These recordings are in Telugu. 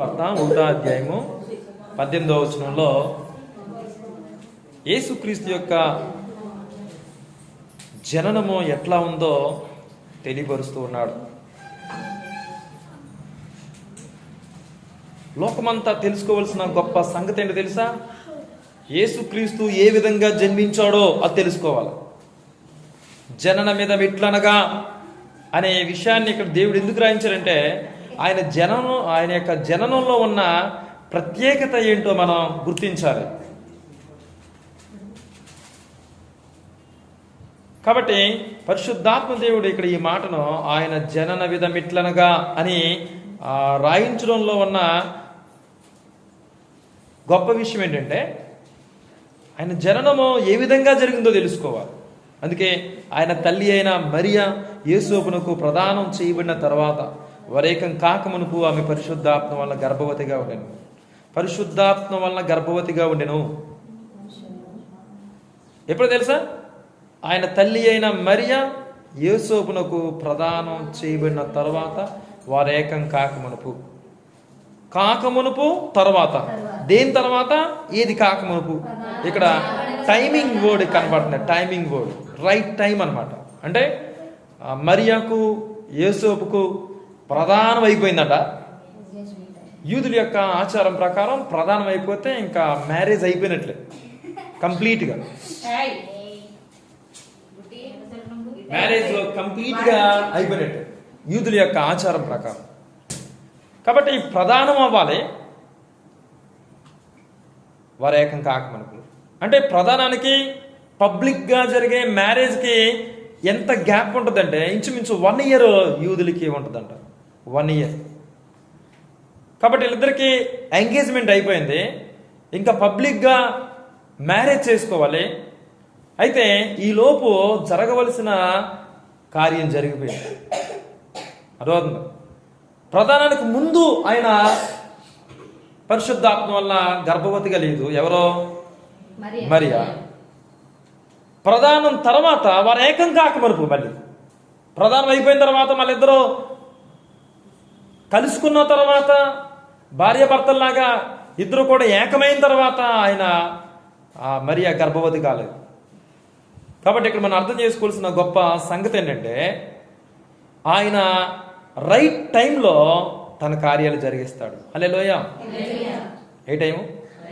వార్త ఒకటో అధ్యాయము పద్దెనిమిదవ వచనంలో యేసుక్రీస్తు యొక్క జననము ఎట్లా ఉందో తెలియపరుస్తూ ఉన్నాడు. లోకమంతా తెలుసుకోవలసిన గొప్ప సంగతి ఏంటో తెలుసా? యేసుక్రీస్తు ఏ విధంగా జన్మించాడో అది తెలుసుకోవాలి. జనన మీద విట్లనగా అనే విషయాన్ని ఇక్కడ దేవుడు ఎందుకు రాయించారంటే ఆయన జననం ఆయన యొక్క జననంలో ఉన్న ప్రత్యేకత ఏంటో మనం గుర్తించాలి. కాబట్టి పరిశుద్ధాత్మ దేవుడు ఇక్కడ ఈ మాటను ఆయన జనన విధమిట్లనగా అని రాయించడంలో ఉన్న గొప్ప విషయం ఏంటంటే ఆయన జననము ఏ విధంగా జరిగిందో తెలుసుకోవాలి. అందుకే ఆయన తల్లి అయిన మరియా యేసోపునకు ప్రదానం చేయబడిన తర్వాత వరేకం కాకమునుపు ఆమె పరిశుద్ధాత్మ వల్ల గర్భవతిగా ఉండెను. పరిశుద్ధాత్మ వలన గర్భవతిగా ఉండెను. ఎప్పుడు తెలుసా? ఆయన తల్లి అయిన మరియా యేసోపునకు ప్రదానం చేయబడిన తర్వాత వారేకం కాకమునుపు. కాకమునుపు తర్వాత. దేని తర్వాత? ఏది కాకమునుపు? ఇక్కడ టైమింగ్ వర్డ్ కనబడుతుంది. Timing word. రైట్ టైం అన్నమాట. అంటే మరియాకు యేసోపుకు ప్రధానం అయిపోయిందట యూదుల యొక్క ఆచారం ప్రకారం ప్రధానం అయిపోతే ఇంకా మ్యారేజ్ అయిపోయినట్లే. కంప్లీట్గా. మ్యారేజ్ కంప్లీట్గా అయిపోయినట్టు యూదుల యొక్క ఆచారం ప్రకారం. కాబట్టి ప్రధానం అవ్వాలి. వారు ఏకం కాకమనుకు అంటే ప్రధానానికి పబ్లిక్గా జరిగే మ్యారేజ్కి ఎంత గ్యాప్ ఉంటుందంటే ఇంచుమించు వన్ ఇయర్ యూదులకి ఉంటుందంట. వన్ ఇయర్ కాబట్టి వీళ్ళిద్దరికి ఎంగేజ్మెంట్ అయిపోయింది. ఇంకా పబ్లిక్గా మ్యారేజ్ చేసుకోవాలి. అయితే ఈ లోపు జరగవలసిన కార్యం జరిగిపోయింది. అర్థమవుతుంది? ప్రధానానికి ముందు ఆయన పరిశుద్ధాత్మ వల్ల గర్భవతిగా లేదు. ఎవరో? మరియా. ప్రధానం తర్వాత వారు ఏకం కాకమనుపు మళ్ళీ. ప్రధానం అయిపోయిన తర్వాత మళ్ళీ ఇద్దరు కలుసుకున్న తర్వాత భార్య భర్తల్లాగా ఇద్దరు కూడా ఏకమైన తర్వాత ఆయన ఆ, మరియా గర్భవతి కాలేదు. కాబట్టి ఇక్కడ మనం అర్థం చేసుకోవాల్సిన గొప్ప సంగతి ఏంటంటే ఆయన రైట్ టైంలో తన కార్యాలు జరిగిస్తాడు. అలే లోయ ఏ టైము?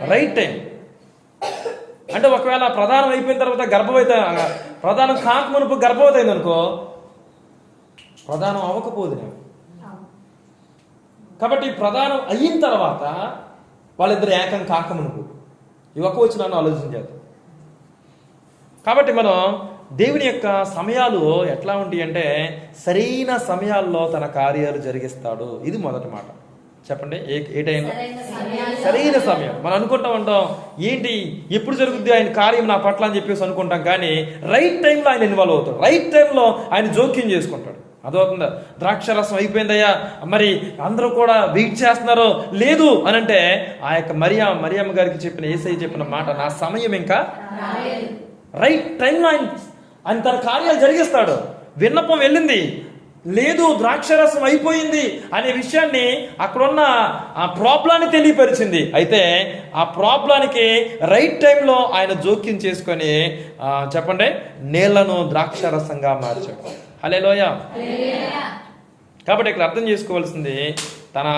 Right time. అంటే ఒకవేళ ప్రధానం అయిపోయిన తర్వాత గర్భవతి ప్రధానం కాకమునుపు గర్భవతి అయింది అనుకో ప్రధానం అవ్వకపోదు నేను కాబట్టి ప్రధానం అయిన తర్వాత వాళ్ళిద్దరు ఏకం కాకమునుపు. ఈ ఒక్క వచ్చి నన్ను ఆలోచించారు కాబట్టి మనం దేవుని యొక్క సమయాలు ఎట్లా ఉంటాయి అంటే సరైన సమయాల్లో తన కార్యాలు జరిగిస్తాడు. ఇది మొదటి మాట. చెప్పండి ఏ ఏ టైంలో? సరైన సమయం. మనం అనుకుంటా ఉంటాం ఏంటి ఎప్పుడు జరుగుద్ది ఆయన కార్యం నా పట్ల అని చెప్పేసి అనుకుంటాం కానీ రైట్ టైంలో ఆయన ఇన్వాల్వ్ అవుతాడు. రైట్ టైంలో ఆయన జోక్యం చేసుకుంటాడు. అదవుతుందా ద్రాక్ష రసం అయిపోయిందయ్యా. మరి అందరూ కూడా వెయిట్ చేస్తున్నారు. లేదు అని అంటే ఆ యొక్క మరియా మరియమ్మ గారికి చెప్పిన ఏసై చెప్పిన మాట నా సమయం ఇంకా రైట్ టైం ఆయన ఆయన తన కార్యాలు జరిగిస్తాడు. విన్నపం వెళ్ళింది. లేదు ద్రాక్షరసం అయిపోయింది అనే విషయాన్ని అక్కడున్న ఆ ప్రాబ్లాన్ని తెలియపరిచింది. అయితే ఆ ప్రాబ్లానికి రైట్ టైంలో ఆయన జోక్యం చేసుకొని చెప్పండి నీళ్ళను ద్రాక్షరసంగా మార్చాడు. హలే లోయ కాబట్టి ఇక్కడ అర్థం చేసుకోవాల్సింది తన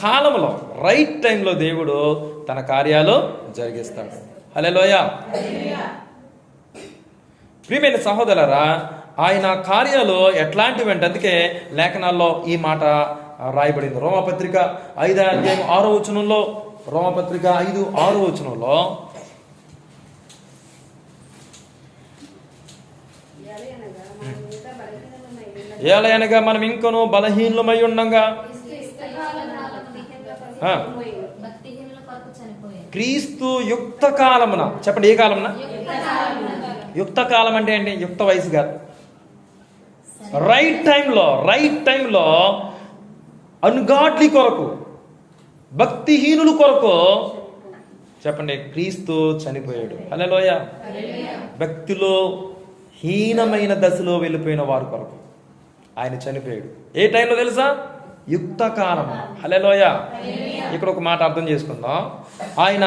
కాలంలో రైట్ టైంలో దేవుడు తన కార్యాలు జరిగిస్తాడు. హలే లోయ ప్రియమైన సహోదరరా ఆయన కార్యాలు ఎట్లాంటివి అంటే అందుకే లేఖనాల్లో ఈ మాట రాయబడింది. రోమపత్రిక ఐదో అధ్యాయం ఆరో వచనంలో రోమపత్రిక ఐదు ఆరో వచనంలో ఏలయనగా మనం ఇంకను బలహీనమై ఉండగా. క్రీస్తు యుక్త కాలమున చెప్పండి ఏ కాలమున? యుక్త కాలం అంటే ఏంటి? యుక్త వయసు కాదు. రైట్ టైంలో రైట్ టైంలో అన్గాడ్లీ కొరకు భక్తిహీనుల కొరకు చెప్పండి క్రీస్తు చనిపోయాడు. హలోయ భక్తిలో హీనమైన దశలో వెళ్ళిపోయిన వారి కొరకు. ఆయన చనిపోయాడు. ఏ టైంలో తెలుసా? యుక్త కాలం హలోయ ఇక్కడ ఒక మాట అర్థం చేసుకుందాం. ఆయన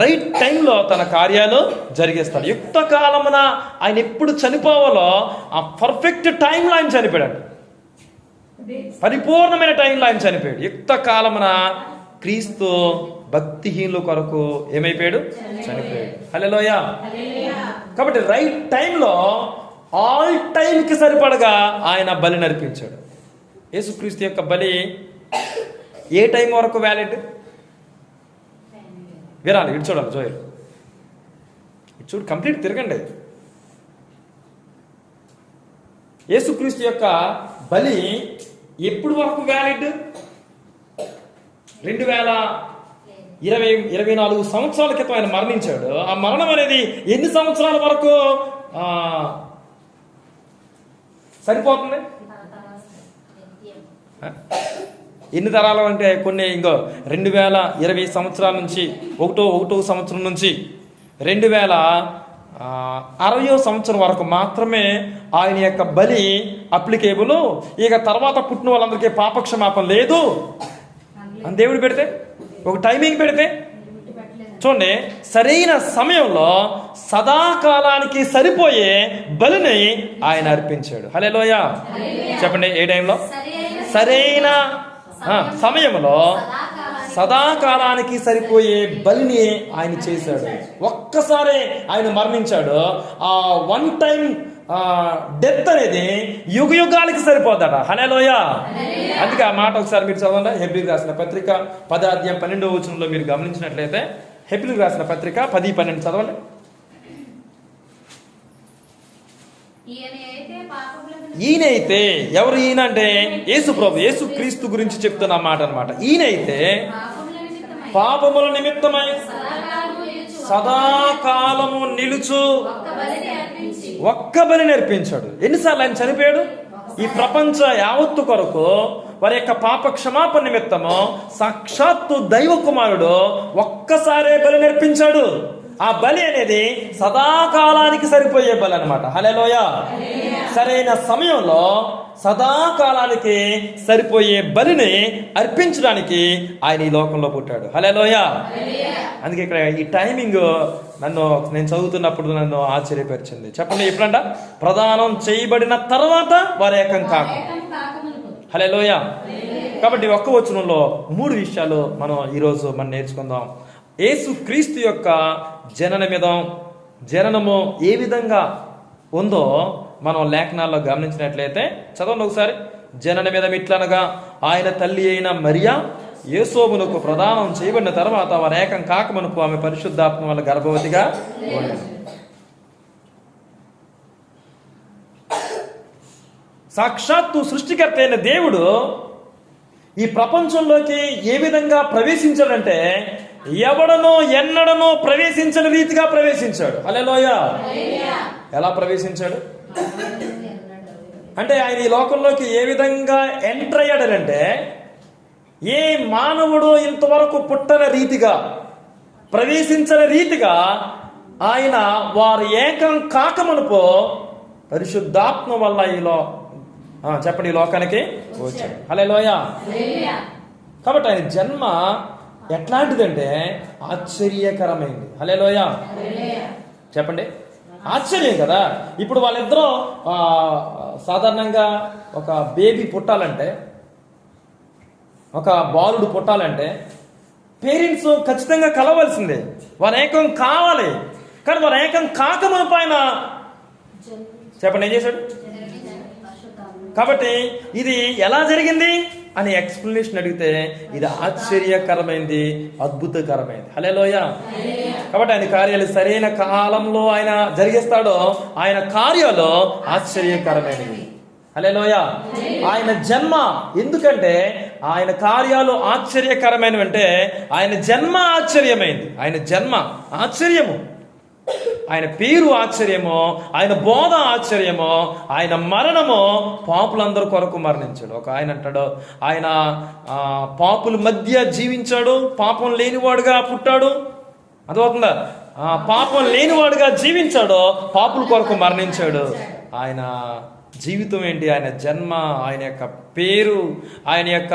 రైట్ టైంలో తన కార్యాలు జరిగిస్తాడు. యుక్త కాలమున ఆయన ఎప్పుడు చనిపోవాలో ఆ పర్ఫెక్ట్ టైంలో ఆయన చనిపోయాడు. పరిపూర్ణమైన టైంలో ఆయన చనిపోయాడు. యుక్త కాలమున క్రీస్తు భక్తిహీనుల కొరకు ఏమైపోయాడు? చనిపోయాడు. హలోయ కాబట్టి రైట్ టైంలో ఆల్ టైంకి సరిపడగా ఆయన బలి నడిపించాడు. యేసుక్రీస్తు యొక్క బలి ఏ టైం వరకు వ్యాలిడ్? విరాలి ఇటు చూడాలి జోయల్. ఇటు చూడు కంప్లీట్ తిరగండి. యేసుక్రీస్తు యొక్క బలి ఎప్పుడు వరకు వ్యాలిడ్? రెండు వేల ఇరవై ఇరవై నాలుగు సంవత్సరాల క్రితం ఆయన మరణించాడు. ఆ మరణం అనేది ఎన్ని సంవత్సరాల వరకు? సరిపోతుంది? ఎన్ని తరాలు అంటే కొన్ని ఇంకో రెండు వేల ఇరవై సంవత్సరాల నుంచి ఒకటో ఒకటో సంవత్సరం నుంచి రెండు వేల అరవయో సంవత్సరం వరకు మాత్రమే ఆయన యొక్క బలి అప్లికేబుల్ ఇక తర్వాత పుట్టిన వాళ్ళందరికీ పాపక్షమాపం లేదు. అని దేవుడు పెడితే ఒక టైమింగ్ పెడితే చూడండి సరైన సమయంలో సదాకాలానికి సరిపోయే బలిని ఆయన అర్పించాడు. హలే చెప్పండి ఏ టైంలో? సరైన సమయంలో సదాకాలానికి సరిపోయే బలిని ఆయన చేశాడు. ఒక్కసారి ఆయన మరణించాడు. ఆ వన్ టైం డెత్ అనేది యుగ యుగాలకి సరిపోతాడ హనేలోయ అందుకే ఆ మాట ఒకసారి మీరు చదవండి. హెబ్రిల్ రాసిన పత్రిక పదాధ్యాయం పన్నెండవ వచనంలో మీరు గమనించినట్లయితే హెబ్రిల్ రాసిన పత్రిక పది పన్నెండు చదవండి. ఈయన అయితే ఎవరు ఈయన అంటే? యేసు ప్రభు. యేసు క్రీస్తు గురించి చెప్తున్న మాట అనమాట ఈయనైతే పాపముల నిమిత్తమై పాపముల నిమిత్తమై సదాకాలము నిలుచు ఒక్క బలి నేర్పించాడు. ఎన్నిసార్లు ఆయన చనిపోయాడు? ఈ ప్రపంచ యావత్తు కొరకు వారి యొక్క పాప క్షమాపణ నిమిత్తము సాక్షాత్తు దైవ కుమారుడు ఒక్కసారే బలి నేర్పించాడు. ఆ బలి అనేది సదాకాలానికి సరిపోయే బలి అనమాట హలేలోయ సరైన సమయంలో సదాకాలానికి సరిపోయే బలిని అర్పించడానికి ఆయన ఈ లోకంలో పుట్టాడు. హలేలోయ అందుకే ఇక్కడ ఈ టైమింగ్ నన్ను నేను చదువుతున్నప్పుడు నన్ను ఆశ్చర్యపరిచింది. చెప్పండి ఎప్పుడంట? ప్రదానం చేయబడిన తర్వాత వారి ఏకం కాక. హలేలోయ కాబట్టి ఒక్క వచనంలో మూడు విషయాలు మనం ఈరోజు మనం నేర్చుకుందాం. యేసు క్రీస్తు యొక్క జననమిదం జననము ఏ విధంగా ఉందో మనం లేఖనాల్లో గమనించినట్లయితే చదవండి ఒకసారి. జననమిదం ఇట్లనగా ఆయన తల్లి అయిన మరియా యేసోబునకు ప్రదానం చేయబడిన తర్వాత వారు ఏకం కాకమునుకు ఆమె పరిశుద్ధాత్మ వల్ల గర్భవతిగా. సాక్షాత్తు సృష్టికర్త అయిన దేవుడు ఈ ప్రపంచంలోకి ఏ విధంగా ప్రవేశించాడంటే ఎవడనో ఎన్నడనో ప్రవేశించని రీతిగా ప్రవేశించాడు. అలెలోయ ఎలా ప్రవేశించాడు? అంటే ఆయన ఈ లోకంలోకి ఏ విధంగా ఎంటర్ అయ్యాడనంటే ఏ మానవుడు ఇంతవరకు పుట్టని రీతిగా ప్రవేశించని రీతిగా ఆయన వారు ఏకం కాకమునుపో పరిశుద్ధాత్మ వల్ల ఈలో ఆ, చెప్పండి ఈ లోకానికి. వచ్చాడు. హలే కాబట్టి ఆయన జన్మ ఎట్లాంటిదంటే ఆశ్చర్యకరమైంది. హలే చెప్పండి. ఆశ్చర్యం కదా. ఇప్పుడు వాళ్ళిద్దరూ సాధారణంగా ఒక బేబీ పుట్టాలంటే ఒక బాలుడు పుట్టాలంటే పేరెంట్స్ ఖచ్చితంగా కలవాల్సిందే. వారు ఏకం కావాలి. కానీ వారు ఏకం కాకమును పైన చెప్పండి ఏం చేశాడు? కాబట్టి ఇది ఎలా జరిగింది? అని ఎక్స్ప్లెనేషన్ అడిగితే ఇది ఆశ్చర్యకరమైంది అద్భుతకరమైంది. హలేలోయ కాబట్టి ఆయన కార్యాలు సరైన కాలంలో ఆయన జరిగిస్తాడో ఆయన కార్యాలు ఆశ్చర్యకరమైనవి. హలేలోయ ఆయన జన్మ ఎందుకంటే ఆయన కార్యాలు ఆశ్చర్యకరమైనవి అంటే ఆయన జన్మ ఆశ్చర్యమైంది. ఆయన జన్మ ఆశ్చర్యము. ఆయన పేరు ఆశ్చర్యమో ఆయన బోధ ఆశ్చర్యమో ఆయన మరణము పాపులందరి కొరకు మరణించాడు. ఒక ఆయన అంటాడు ఆయన పాపుల మధ్య జీవించాడు పాపం లేనివాడుగా పుట్టాడు. అర్థమవుతుందా? పాపం లేనివాడుగా జీవించాడు పాపుల కొరకు మరణించాడు. ఆయన జీవితం ఏంటి? ఆయన జన్మ ఆయన యొక్క పేరు ఆయన యొక్క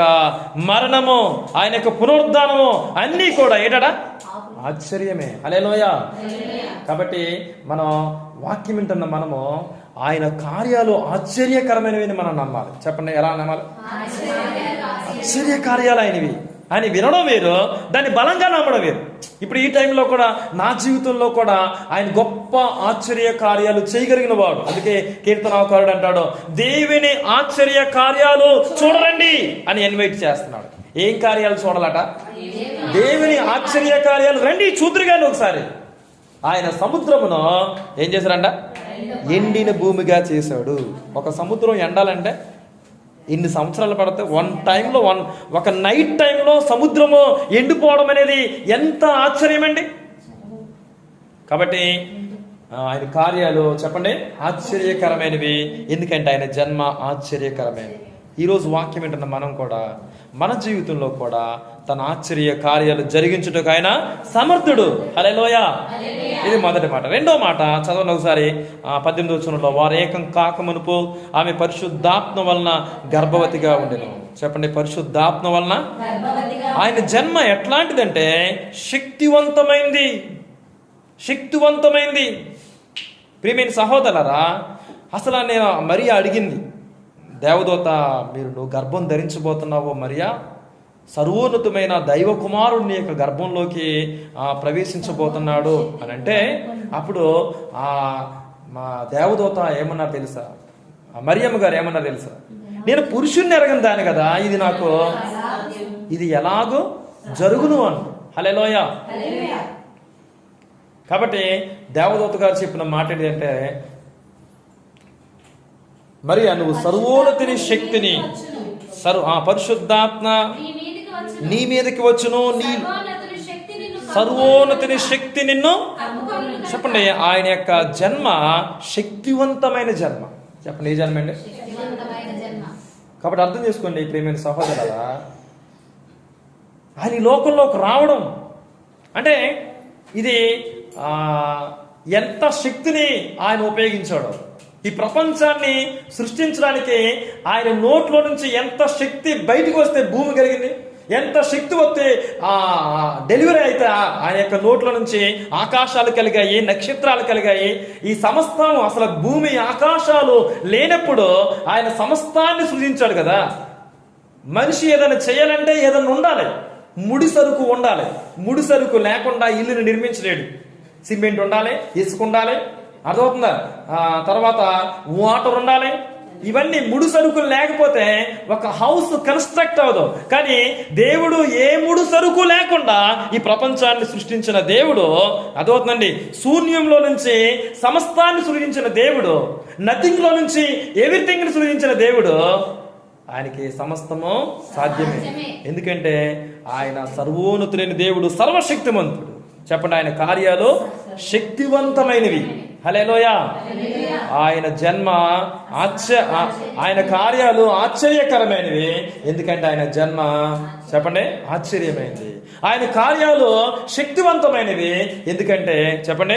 మరణము ఆయన యొక్క పునరుద్ధానము అన్నీ కూడా ఏంటడా? ఆశ్చర్యమే. అలేలోయ కాబట్టి మనం వాక్యం వింటున్న మనము ఆయన కార్యాలు ఆశ్చర్యకరమైనవి మనం నమ్మాలి. చెప్పండి ఎలా నమ్మాలి? ఆశ్చర్య కార్యాలు ఆయనవి అని వినడం వేరు దాన్ని బలంగా నమ్మడం వేరు. ఇప్పుడు ఈ టైంలో కూడా నా జీవితంలో కూడా ఆయన గొప్ప ఆశ్చర్య కార్యాలు చేయగలిగిన వాడు. అందుకే కీర్తనాకారుడు అంటాడు దేవుని ఆశ్చర్య కార్యాలు చూడరండి అని ఇన్వైట్ చేస్తున్నాడు. ఏం కార్యాలు చూడాలట? దేవుని ఆశ్చర్య కార్యాలు రండి చూద్దరు ఒకసారి. ఆయన సముద్రమును ఏం చేశారంట? ఎండిన భూమిగా చేశాడు. ఒక సముద్రం ఎండాలంటే ఇన్ని సంవత్సరాలు పడితే వన్ టైంలో వన్ ఒక నైట్ టైంలో సముద్రము ఎండిపోవడం అనేది ఎంత ఆశ్చర్యం అండి కాబట్టి ఆయన కార్యాలు చెప్పండి ఆశ్చర్యకరమైనవి. ఎందుకంటే ఆయన జన్మ ఆశ్చర్యకరమైనవి ఈరోజు వాక్యం ఏంటన్న మనం కూడా మన జీవితంలో కూడా తన ఆశ్చర్య కార్యాలు జరిగించుటకు ఆయన సమర్థుడు. హలోయ ఇది మొదటి మాట. రెండో మాట చదవండి ఒకసారి. ఆ, పద్దెనిమిది వచ్చులో వారు ఏకం కాకమునుపు ఆమె పరిశుద్ధాత్మ వలన గర్భవతిగా ఉండెను. చెప్పండి పరిశుద్ధాత్మ వలన ఆయన జన్మ ఎట్లాంటిదంటే శక్తివంతమైంది. శక్తివంతమైంది. ప్రియమైన సహోదరరా అసలు నేను మరియా అడిగింది. దేవదూత మీరు నువ్వు గర్భం ధరించబోతున్నావు మరియా? సర్వోన్నతమైన దైవ కుమారుడిని యొక్క గర్భంలోకి ప్రవేశించబోతున్నాడు అని అంటే అప్పుడు ఆ మా దేవదూత ఏమన్నా తెలుసా? ఆ మరియమ్మ గారు ఏమన్నా తెలుసా? నేను పురుషుణ్ణి ఎరగని దాని కదా ఇది నాకు ఇది ఎలాగో జరుగును అను. హలోయ కాబట్టి దేవదూత గారు చెప్పిన మాట ఏంటంటే మరి నువ్వు సర్వోన్నతిని శక్తిని సర్వ ఆ పరిశుద్ధాత్మ నీ మీదికి వచ్చును. నీ సర్వోన్నతుని శక్తి నిన్ను చెప్పండి ఆయన యొక్క జన్మ శక్తివంతమైన జన్మ. చెప్పండి ఏ జన్మ అండి? కాబట్టి అర్థం చేసుకోండి ప్రేమైన సహోదరులా ఆయన లోకంలోకి రావడం అంటే ఇది ఎంత శక్తిని ఆయన ఉపయోగించాడు. ఈ ప్రపంచాన్ని సృష్టించడానికి ఆయన నోట్లో నుంచి ఎంత శక్తి బయటకు వస్తే భూమి కలిగింది ఎంత శక్తి వస్తే ఆ డెలివరీ అయితే ఆయన యొక్క నోట్లో నుంచి ఆకాశాలు కలిగాయి నక్షత్రాలు కలిగాయి. ఈ సమస్తం అసలు భూమి ఆకాశాలు లేనప్పుడు ఆయన సమస్తాన్ని సృజించాడు కదా. మనిషి ఏదైనా చేయాలంటే ఏదైనా ఉండాలి. ముడి సరుకు ఉండాలి. ముడి సరుకు లేకుండా ఇల్లుని నిర్మించలేడు. సిమెంట్ ఉండాలి ఇసుక ఉండాలి అర్థమవుతుందా? తర్వాత వాటర్ ఉండాలి. ఇవన్నీ ముడి సరుకులు లేకపోతే ఒక హౌస్ కన్స్ట్రక్ట్ అవ్వదు. కానీ దేవుడు ఏ ముడు సరుకు లేకుండా ఈ ప్రపంచాన్ని సృష్టించిన దేవుడు అదవుతుందండి శూన్యంలో నుంచి సమస్తాన్ని సృజించిన దేవుడు నథింగ్లో నుంచి ఎవ్రీథింగ్ని సృజించిన దేవుడు ఆయనకి సమస్తము సాధ్యమే. సాధ్యమే. ఎందుకంటే ఆయన సర్వోన్నతులైన దేవుడు సర్వశక్తిమంతుడు. చెప్పండి ఆయన కార్యాలు శక్తివంతమైనవి. హలేలోయ ఆయన జన్మ ఆశ్చర్య ఆయన కార్యాలు ఆశ్చర్యకరమైనవి. ఎందుకంటే ఆయన జన్మ చెప్పండి? ఆశ్చర్యమైనది ఆయన కార్యాలు శక్తివంతమైనవి. ఎందుకంటే చెప్పండి?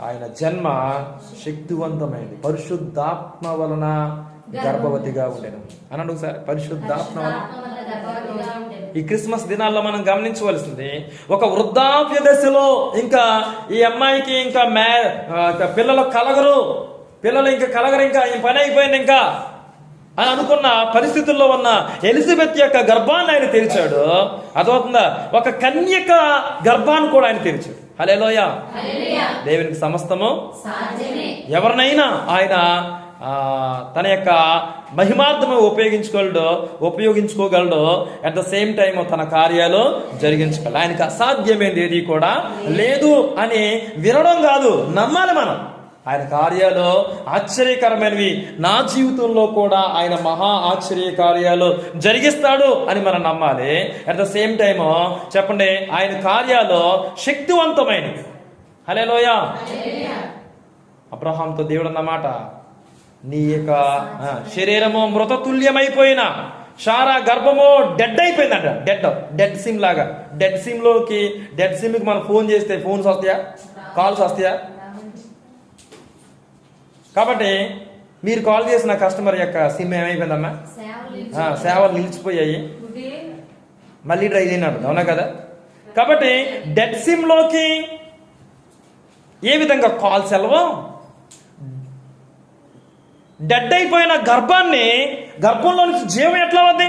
ఆయన జన్మ శక్తివంతమైనది. పరిశుద్ధాత్మ వలన గర్భవతిగా ఉండేను అనండి ఒకసారి పరిశుద్ధాత్మ. ఈ క్రిస్మస్ దినాల్లో మనం గమనించవలసింది ఒక వృద్ధాప్య దశలో ఇంకా ఈ అమ్మాయికి ఇంకా మ్యా పిల్లలు కలగరు. పిల్లలు ఇంకా కలగరు ఇంకా ఈ పని అయిపోయింది ఇంకా. అని అనుకున్న పరిస్థితుల్లో ఉన్న ఎలిజబెత్ యొక్క గర్భాన్ని ఆయన తెరిచాడు. అదవుతుందా ఒక కన్యక గర్భాన్ని కూడా ఆయన తెరిచాడు. హలేలోయ. దేవునికి సమస్తము ఎవరినైనా ఆయన తన యొక్క మహిమార్థము ఉపయోగించుకోగలడు ఉపయోగించుకోగలడు అట్ ద సేమ్ టైం తన కార్యాలు జరిగించగలడు ఆయనకు అసాధ్యమైనది ఏది కూడా లేదు అని వినడం కాదు నమ్మాలి మనం. ఆయన కార్యాలు ఆశ్చర్యకరమైనవి. నా జీవితంలో కూడా ఆయన మహా ఆశ్చర్య కార్యాలు జరిగిస్తాడు అని మనం నమ్మాలి. అట్ ద సేమ్ టైం చెప్పండి ఆయన కార్యాలు శక్తివంతమైనవి. హలేలోయ అబ్రహాంతో దేవుడు అన్నమాట. నీ యొక్క శరీరము మృతతుల్యమైపోయిన షారా గర్భము డెడ్ అయిపోయిందంట. డెడ్ డెడ్ సిమ్ లాగా. డెడ్ సిమ్లోకి డెడ్ సిమ్కి మనం ఫోన్ చేస్తే ఫోన్స్ వస్తాయా? కాల్స్ వస్తాయా? కాబట్టి మీరు కాల్ చేసిన కస్టమర్ యొక్క సిమ్ ఏమైపోయిందమ్మా? సేవలు సేవలు నిలిచిపోయాయి. మళ్ళీ ట్రై చేయనాడు అవునా కదా? కాబట్టి డెడ్ సిమ్లోకి ఏ విధంగా కాల్స్ వెళ్ళవు డెడ్ అయిపోయిన గర్భాన్ని గర్భంలో నుంచి జీవం ఎట్లా వద్ది?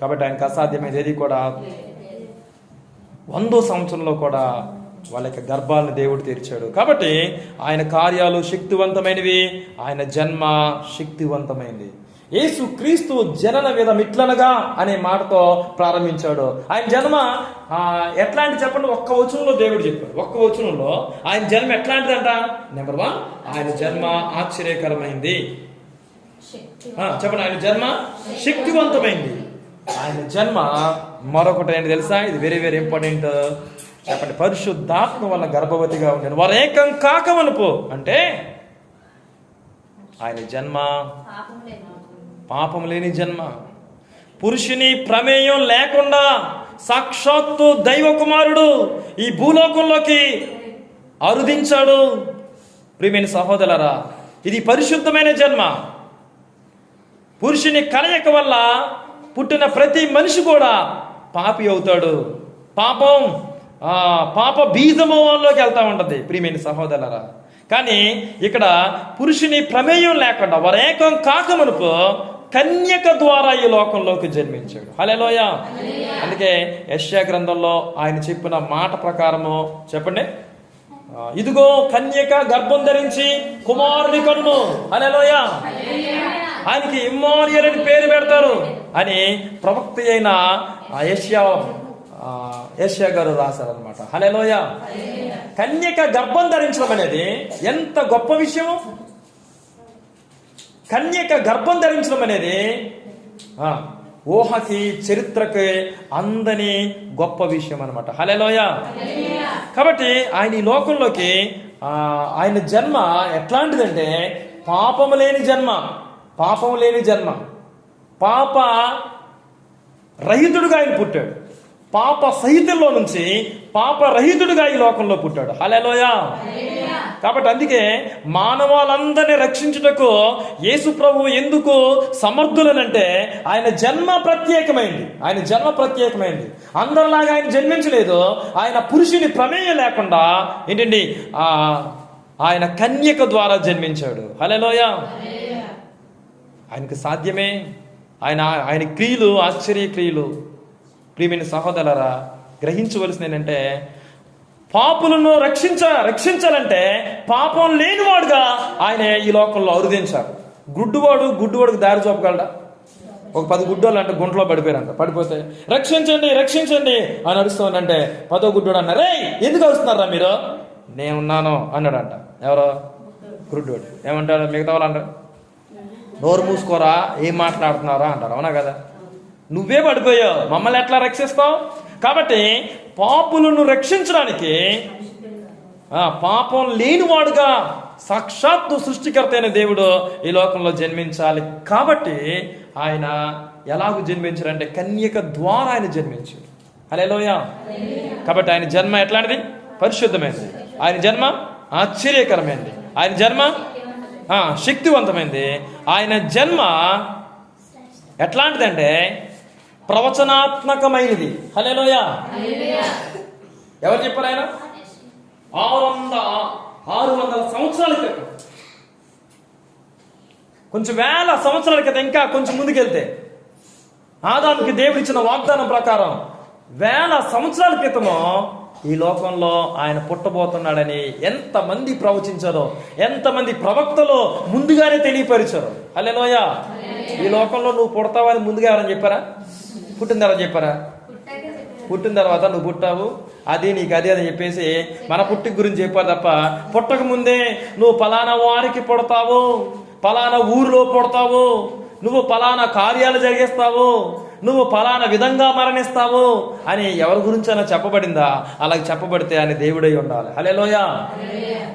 కాబట్టి ఆయనకు అసాధ్యమైనది ఏది కూడా వందో సంవత్సరంలో కూడా వాళ్ళ యొక్క గర్భాలను దేవుడు తీర్చాడు. కాబట్టి ఆయన కార్యాలు శక్తివంతమైనవి ఆయన జన్మ శక్తివంతమైనది యేసు క్రీస్తు జనన విధం ఇట్లనగా అనే మాటతో ప్రారంభించాడు. ఆయన జన్మ ఎట్లాంటి చెప్పండి ఒక్క వచనంలో దేవుడు చెప్పాడు. ఒక్క వచనంలో ఆయన జన్మ ఎట్లాంటిదంట? నెంబర్ వన్ ఆయన జన్మ ఆశ్చర్యకరమైంది. చెప్పండి ఆయన జన్మ శక్తివంతమైంది. ఆయన జన్మ మరొకటి ఏంటి తెలుసా? ఇది వెరీ వెరీ ఇంపార్టెంట్ చెప్పండి పరిశుద్ధాత్మ వల్ల గర్భవతిగా ఉండేది వారు ఏకం కాకమనుపు అంటే ఆయన జన్మ పాపం లేని జన్మ. పురుషుని ప్రమేయం లేకుండా సాక్షాత్తు దైవ కుమారుడు ఈ భూలోకంలోకి అరుదించాడు. ప్రియమైన సహోదరరా ఇది పరిశుద్ధమైన జన్మ. పురుషుని కలయిక వల్ల పుట్టిన ప్రతి మనిషి కూడా పాపి అవుతాడు. పాపం పాప బీజము వాళ్ళలోకి వెళ్తూ ఉంటుంది ప్రియమైన సహోదరరా కానీ ఇక్కడ పురుషుని ప్రమేయం లేకుండా వరేకం కాకమునుపు కన్యక ద్వారా ఈ లోకంలోకి జన్మించాడు. హలోయ అందుకే యశ్యా గ్రంథంలో ఆయన చెప్పిన మాట ప్రకారము చెప్పండి. ఇదిగో కన్యక గర్భం ధరించి కుమారుని కన్ను. హలోయ ఆయనకి ఇమ్మానియల్ అని పేరు పెడతారు అని ప్రవక్త అయిన యెషయా ఆ, యెషయా గారు రాశారనమాట హలేలోయ కన్యక గర్భం ధరించడం అనేది ఎంత గొప్ప విషయం కన్యక గర్భం ధరించడం అనేది ఊహకి చరిత్రకి అందని గొప్ప విషయం అనమాట హలేలోయ కాబట్టి ఆయన ఈ లోకంలోకి ఆయన జన్మ ఎట్లాంటిదంటే పాపము లేని జన్మ పాపం లేని జన్మ. పాప రహితుడుగా ఆయన పుట్టాడు. పాప సహితుల్లో నుంచి పాప రహితుడుగా ఈ లోకంలో పుట్టాడు. హలేలోయ కాబట్టి అందుకే మానవాళ్ళందరినీ రక్షించుటకు యేసు ప్రభు ఎందుకు సమర్థులనంటే ఆయన జన్మ ప్రత్యేకమైంది. ఆయన జన్మ ప్రత్యేకమైంది. అందరిలాగా ఆయన జన్మించలేదు. ఆయన పురుషుని ప్రమేయం లేకుండా ఏంటండి? ఆ ఆయన కన్యక ద్వారా జన్మించాడు. హలోయ ఆయనకు సాధ్యమే. ఆయన ఆయన క్రియలు ఆశ్చర్య క్రియలు ప్రియమైన సహోదరరా గ్రహించవలసిన ఏంటంటే పాపులను రక్షించ రక్షించాలంటే పాపం లేనివాడుగా ఆయన ఈ లోకంలో అరుదించారు. గుడ్డువాడు గుడ్డువాడికి దారి చూపగలడా? ఒక పది గుడ్డోళ్ళు అంటే గుంట్లో పడిపోయారంట. పడిపోతే రక్షించండి రక్షించండి అని అరుస్తానంటే పదో గుడ్డోడు అన్నారు రే ఎందుకు అరుస్తున్నారా మీరు? నేనున్నాను అన్నాడంట. ఎవరో? గుడ్డోడు ఏమంటారు మిగతా వాళ్ళు అంటారు నోరు మూసుకోరా ఏం మాట్లాడుతున్నారా? అంటారు. అవునా కదా? నువ్వే పడిపోయావు. మమ్మల్ని ఎట్లా రక్షిస్తావు? కాబట్టి పాపులను రక్షించడానికి పాపం లేనివాడుగా సాక్షాత్తు సృష్టికర్త అయిన దేవుడు ఈ లోకంలో జన్మించాలి. కాబట్టి ఆయన ఎలాగూ జన్మించారంటే కన్యక ద్వారా ఆయన జన్మించాడు. లోయ కాబట్టి ఆయన జన్మ ఎట్లాంటిది? పరిశుద్ధమైనది. ఆయన జన్మ ఆశ్చర్యకరమైనది. ఆయన జన్మ శక్తివంతమైంది శక్తివంతమైనది. ఆయన జన్మ ఎట్లాంటిదంటే ప్రవచనాత్మకమైనది. హలోయ ఎవరు చెప్పారు ఆయన? ఆరు వంద ఆరు వందల సంవత్సరాల క్రితం. కొంచెం వేల సంవత్సరాల క్రితం ఇంకా కొంచెం ముందుకెళ్తే. ఆదాముకి దేవుడు ఇచ్చిన వాగ్దానం ప్రకారం వేల సంవత్సరాల క్రితము ఈ లోకంలో ఆయన పుట్టబోతున్నాడని ఎంతమంది ప్రవచించారో ఎంతమంది ప్రవక్తలు ముందుగానే తెలియపరిచారు. హలోయ ఈ లోకంలో నువ్వు పుడతావని ముందుగా ఎవరని చెప్పారా? పుట్టిన తర్వాత చెప్పారా? పుట్టిన తర్వాత నువ్వు పుట్టావు. అది నీకు అది అని చెప్పేసి మన పుట్టిక గురించి చెప్పారు తప్ప పుట్టక ముందే నువ్వు పలానా వారికి పుడతావు పలానా ఊరిలో పుడతావు నువ్వు పలానా కార్యాలు జరిగేస్తావు నువ్వు పలానా విధంగా మరణిస్తావు అని ఎవరి గురించి అయినా చెప్పబడిందా? అలాగే చెప్పబడితే అని దేవుడై ఉండాలి. హలేలోయ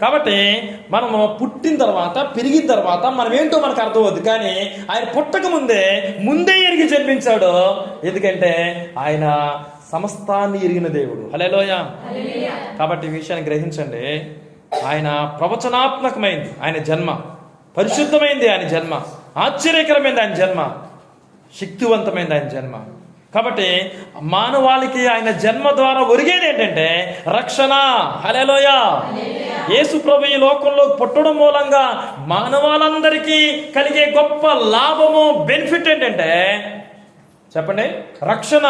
కాబట్టి మనము పుట్టిన తర్వాత పెరిగిన తర్వాత మనం ఏంటో మనకు అర్థమవుద్ది. కానీ ఆయన పుట్టక ముందే ముందే ఎరిగి జన్మించాడు. ఎందుకంటే ఆయన సమస్తాన్ని ఎరిగిన దేవుడు. హలేలోయ కాబట్టి ఈ విషయాన్ని గ్రహించండి. ఆయన ప్రవచనాత్మకమైంది. ఆయన జన్మ. పరిశుద్ధమైంది ఆయన జన్మ. ఆశ్చర్యకరమైంది ఆయన జన్మ. శక్తివంతమైంది ఆయన జన్మ. కాబట్టి మానవాళికి ఆయన జన్మ ద్వారా ఒరిగేది ఏంటంటే రక్షణ. హలేలోయ యేసు ప్రభు ఈ లోకంలో పుట్టడం మూలంగా మానవాళందరికీ కలిగే గొప్ప లాభము బెనిఫిట్ ఏంటంటే చెప్పండి రక్షణ.